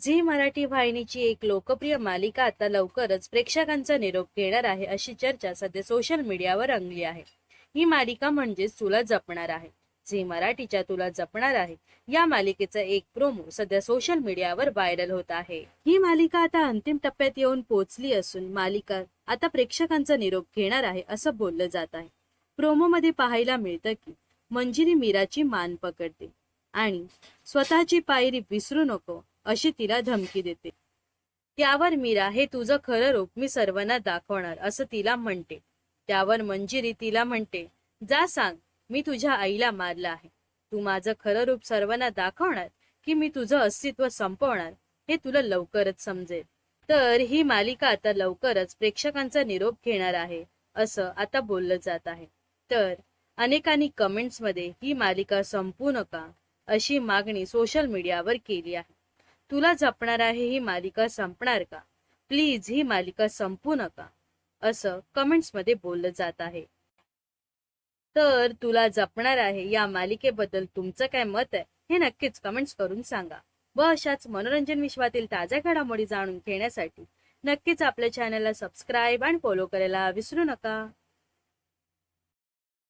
Zee Marathi वाहिनीची एक लोकप्रिय मालिका आता लवकरच प्रेक्षकांचा निरोप घेणार आहे अशी चर्चा सध्या सोशल मीडियावर रंगली आहे. ही मालिका म्हणजेच तुला जपणार आहे. झी मराठीच्या तुला जपणार आहे या मालिकेचा एक प्रोमो सध्या सोशल मीडियावर व्हायरल होत आहे. ही मालिका आता अंतिम टप्प्यात येऊन पोहोचली असून मालिका आता प्रेक्षकांचा निरोप घेणार आहे असं बोललं जात आहे. प्रोमो मध्ये पाहायला मिळतं की मंजिरी मीराची मान पकडते आणि स्वतःची पायरी विसरू नको अशी तिला धमकी देते. त्यावर मीरा हे तुझं खरं रूप मी सर्वांना दाखवणार असं तिला म्हणते. त्यावर मंजिरी तिला म्हणते जा सांग मी तुझ्या आईला मारलं आहे. तू माझं खरं रूप सर्वांना दाखवणार की मी तुझं अस्तित्व संपवणार हे तुला लवकरच समजेल. तर ही मालिका आता लवकरच प्रेक्षकांचा निरोप घेणार आहे असं आता बोललं जात आहे. तर अनेकांनी कमेंट्समध्ये ही मालिका संपू नका अशी मागणी सोशल मीडियावर केली आहे. तुला जपणार आहे ही मालिका संपणार का? प्लीज ही मालिका संपू नका. असं कमेंट्समध्ये बोललं जात आहे. तर तुला जपणार आहे या मालिकेबद्दल तुमचं काय मत आहे हे नक्कीच कमेंट्स करून सांगा. व अशाच मनोरंजन विश्वातील ताज्या घडामोडी जाणून घेण्यासाठी नक्कीच आपल्या चॅनलला सबस्क्राईब आणि फॉलो करायला विसरू नका.